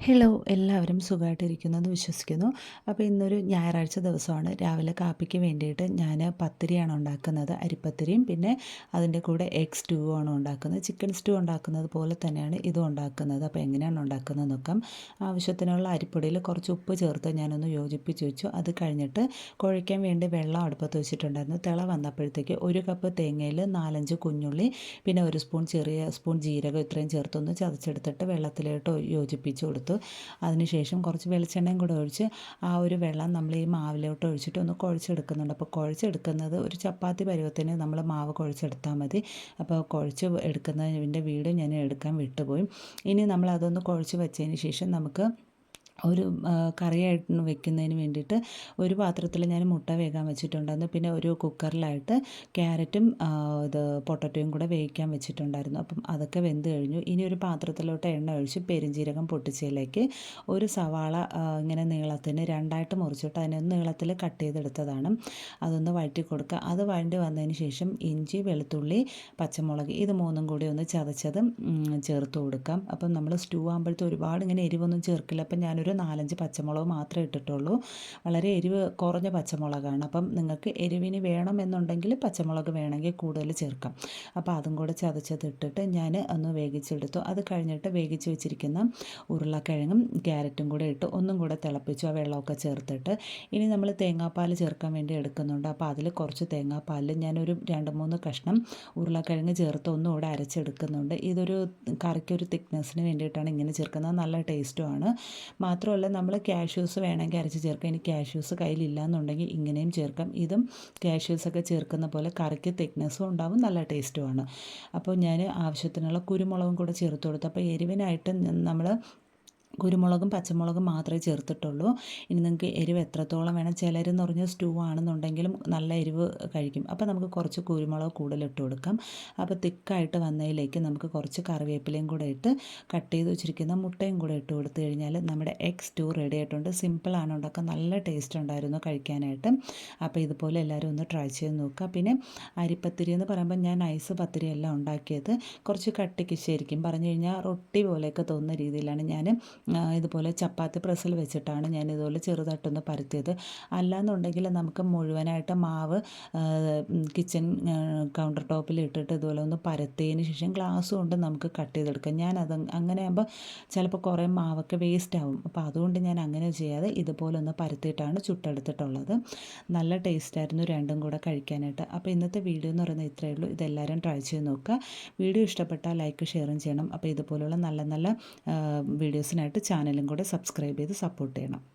Hello എല്ലാവരും സുഖമായിട്ടിരിക്കുന്നു എന്ന് വിശ്വസിക്കുന്നു. അപ്പോൾ ഇന്നൊരു ഞായറാഴ്ച ദിവസമാണ്. രാവിലെ കാപ്പിക്ക് വേണ്ടിയിട്ട് ഞാൻ പത്തിരിയാണ് ഉണ്ടാക്കുന്നത്. അരിപ്പത്തിരിയും പിന്നെ അതിന്റെ കൂടെ എഗ് സ്റ്റൂ ആണ് ഉണ്ടാക്കുന്നത്. ചിക്കൻ സ്റ്റൂ ഉണ്ടാക്കുന്നത് പോലെ തന്നെയാണ് ഇതും ഉണ്ടാക്കുന്നത്. അപ്പോൾ എങ്ങനെയാണ് ഉണ്ടാക്കുന്നത് നോക്കാം. ആവശ്യത്തിനുള്ള അരിപ്പൊടിയിൽ കുറച്ച് ഉപ്പ് ചേർത്ത് ഞാനൊന്ന് യോജിപ്പിച്ച് വെച്ചു. അത് കഴിഞ്ഞിട്ട് കുഴയ്ക്കാൻ വേണ്ടി വെള്ളം അടുപ്പത്ത് വെച്ചിട്ടുണ്ടായിരുന്നു. തിള വന്നപ്പോഴത്തേക്ക് ഒരു കപ്പ് തേങ്ങയിൽ നാലഞ്ച് കുഞ്ഞുള്ളി പിന്നെ ഒരു സ്പൂൺ ചെറിയ സ്പൂൺ ജീരകം ഇത്രയും ചേർത്തൊന്ന് ചതച്ചെടുത്തിട്ട് വെള്ളത്തിലോട്ട് യോജിപ്പിച്ച് കൊടുത്തു. കൊടുത്തു. അതിനുശേഷം കുറച്ച് വെളിച്ചെണ്ണയും കൂടെ ഒഴിച്ച് ആ ഒരു വെള്ളം നമ്മൾ ഈ മാവിലോട്ട് ഒഴിച്ചിട്ട് ഒന്ന് കുഴച്ചെടുക്കുന്നുണ്ട്. അപ്പോൾ കുഴച്ചെടുക്കുന്നത് ഒരു ചപ്പാത്തി പരുവത്തിന് നമ്മൾ മാവ് കുഴച്ചെടുത്താൽ മതി. അപ്പോൾ കുഴച്ച് എടുക്കുന്നതിന്റെ വീഡിയോ ഞാൻ എടുക്കാൻ വിട്ടുപോയി. ഇനി നമ്മൾ അതൊന്ന് കുഴച്ച് വെച്ചതിന് ശേഷം നമുക്ക് ഒരു കറിയായിട്ട് വെക്കുന്നതിന് വേണ്ടിയിട്ട് ഒരു പാത്രത്തിൽ ഞാൻ മുട്ട വേകാൻ വെച്ചിട്ടുണ്ടായിരുന്നു. പിന്നെ ഒരു കുക്കറിലായിട്ട് ക്യാരറ്റും ഇത് പൊട്ടറ്റോയും കൂടെ വേവിക്കാൻ വെച്ചിട്ടുണ്ടായിരുന്നു. അപ്പം അതൊക്കെ വെന്ത് കഴിഞ്ഞു. ഇനി ഒരു പാത്രത്തിലോട്ട് എണ്ണ ഒഴിച്ച് പെരിഞ്ജീരകം പൊട്ടിച്ചതിലേക്ക് ഒരു സവാള ഇങ്ങനെ നീളത്തിന് രണ്ടായിട്ട് മുറിച്ചിട്ട് അതിനെ നീളത്തിൽ കട്ട് ചെയ്തെടുത്തതാണ്. അതൊന്ന് വഴറ്റി കൊടുക്കുക. അത് വഴണ്ടി വന്നതിന് ശേഷം ഇഞ്ചി വെളുത്തുള്ളി പച്ചമുളക് ഇത് മൂന്നും കൂടി ഒന്ന് ചതച്ചത് ചേർത്ത് കൊടുക്കാം. അപ്പം നമ്മൾ സ്റ്റൂ ആകുമ്പോഴത്തെ ഒരുപാട് ഇങ്ങനെ എരിവൊന്നും ചേർക്കില്ല. അപ്പം ഞാനൊരു ഒരു നാലഞ്ച് പച്ചമുളക് മാത്രമേ ഇട്ടിട്ടുള്ളൂ. വളരെ എരിവ് കുറഞ്ഞ പച്ചമുളകാണ്. അപ്പം നിങ്ങൾക്ക് എരിവിന് വേണമെന്നുണ്ടെങ്കിൽ പച്ചമുളക് വേണമെങ്കിൽ കൂടുതൽ ചേർക്കാം. അപ്പോൾ അതും കൂടെ ചതച്ചത് ഇട്ടിട്ട് ഞാൻ ഒന്ന് വേവിച്ചെടുത്തു. അത് കഴിഞ്ഞിട്ട് വേവിച്ച് വെച്ചിരിക്കുന്ന ഉരുളക്കിഴങ്ങും ക്യാരറ്റും കൂടെ ഇട്ട് ഒന്നും കൂടെ തിളപ്പിച്ചു ആ വെള്ളമൊക്കെ ചേർത്തിട്ട്. ഇനി നമ്മൾ തേങ്ങാപ്പാൽ ചേർക്കാൻ വേണ്ടി എടുക്കുന്നുണ്ട്. അപ്പോൾ അതിൽ കുറച്ച് തേങ്ങാപ്പാലിൽ ഞാനൊരു രണ്ട് മൂന്ന് കഷ്ണം ഉരുളക്കിഴങ്ങ് ചേർത്ത് ഒന്നും കൂടെ അരച്ചെടുക്കുന്നുണ്ട്. ഇതൊരു കറിക്കൊരു തിക്നെസ്സിന് വേണ്ടിയിട്ടാണ് ഇങ്ങനെ ചേർക്കുന്നത്. നല്ല ടേസ്റ്റുമാണ് മാത്രമല്ല നമ്മൾ കാഷ്യൂസ് വേണമെങ്കിൽ അരച്ച് ചേർക്കാം. ഇനി കാഷ്യൂസ് കയ്യിലില്ല എന്നുണ്ടെങ്കിൽ ഇങ്ങനെയും ചേർക്കാം. ഇതും കാഷ്യൂസൊക്കെ ചേർക്കുന്ന പോലെ കറിക്ക് തിക്നെസ്സും ഉണ്ടാവും നല്ല ടേസ്റ്റുമാണ് അപ്പോൾ ഞാൻ ആവശ്യത്തിനുള്ള കുരുമുളകും കൂടെ ചേർത്ത് കൊടുത്തു. അപ്പോൾ എരിവിനായിട്ട് നമ്മൾ കുരുമുളകും പച്ചമുളകും മാത്രമേ ചേർത്തിട്ടുള്ളൂ. ഇനി നിങ്ങൾക്ക് എരിവ് എത്രത്തോളം വേണം? ചിലരെന്ന് പറഞ്ഞാൽ സ്റ്റൂ ആണെന്നുണ്ടെങ്കിലും നല്ല എരിവ് കഴിക്കും. അപ്പോൾ നമുക്ക് കുറച്ച് കുരുമുളക് കൂടുതലിട്ട് കൊടുക്കാം. അപ്പോൾ തിക്കായിട്ട് വന്നതിലേക്ക് നമുക്ക് കുറച്ച് കറിവേപ്പിലയും കൂടെ ഇട്ട് കട്ട് ചെയ്ത് വെച്ചിരിക്കുന്ന മുട്ടയും കൂടെ ഇട്ട് കൊടുത്തു കഴിഞ്ഞാൽ നമ്മുടെ എഗ് സ്റ്റൂ റെഡി ആയിട്ടുണ്ട്. സിമ്പിളാണ് ഉണ്ടാക്കാൻ നല്ല ടേസ്റ്റ് ഉണ്ടായിരുന്നു കഴിക്കാനായിട്ട്. അപ്പോൾ ഇതുപോലെ എല്ലാവരും ഒന്ന് ട്രൈ ചെയ്ത് നോക്കുക. പിന്നെ അരിപ്പത്തിരി എന്ന് പറയുമ്പോൾ ഞാൻ ഐസ് പത്തിരി എല്ലാം ഉണ്ടാക്കിയത്. കുറച്ച് കട്ടിക്ക് ശരിക്കും പറഞ്ഞു കഴിഞ്ഞാൽ റൊട്ടി പോലെയൊക്കെ തോന്നുന്ന രീതിയിലാണ് ഞാൻ ഇതുപോലെ ചപ്പാത്തി പ്രസിൽ വെച്ചിട്ടാണ് ഞാൻ ഇതുപോലെ ചെറുതായിട്ടൊന്ന് പരത്തിയത്. അല്ലാന്നുണ്ടെങ്കിൽ നമുക്ക് മുഴുവനായിട്ട് മാവ് കിച്ചൺ കൗണ്ടർ ടോപ്പിൽ ഇട്ടിട്ട് ഇതുപോലെ ഒന്ന് പരത്തിയതിന് ശേഷം ഗ്ലാസ് കൊണ്ട് നമുക്ക് കട്ട് ചെയ്തെടുക്കാം. ഞാൻ അത് അങ്ങനെ ആകുമ്പോൾ ചിലപ്പോൾ കുറേ മാവൊക്കെ വേസ്റ്റ് ആവും. അപ്പോൾ അതുകൊണ്ട് ഞാൻ അങ്ങനെ ചെയ്യാതെ ഇതുപോലെ ഒന്ന് പരത്തിയിട്ടാണ് ചുട്ടെടുത്തിട്ടുള്ളത്. നല്ല ടേസ്റ്റായിരുന്നു രണ്ടും കൂടെ കഴിക്കാനായിട്ട്. അപ്പോൾ ഇന്നത്തെ വീഡിയോ എന്ന് പറയുന്നത് ഇത്രയേ ഉള്ളൂ. ഇതെല്ലാവരും ട്രൈ ചെയ്ത് നോക്കുക. വീഡിയോ ഇഷ്ടപ്പെട്ടാൽ ലൈക്ക് ഷെയറും ചെയ്യണം. അപ്പോൾ ഇതുപോലുള്ള നല്ല നല്ല വീഡിയോസിനായിട്ട് ചാനലും കൂടെ സബ്സ്ക്രൈബ് ചെയ്ത് സപ്പോർട്ട് ചെയ്യണം.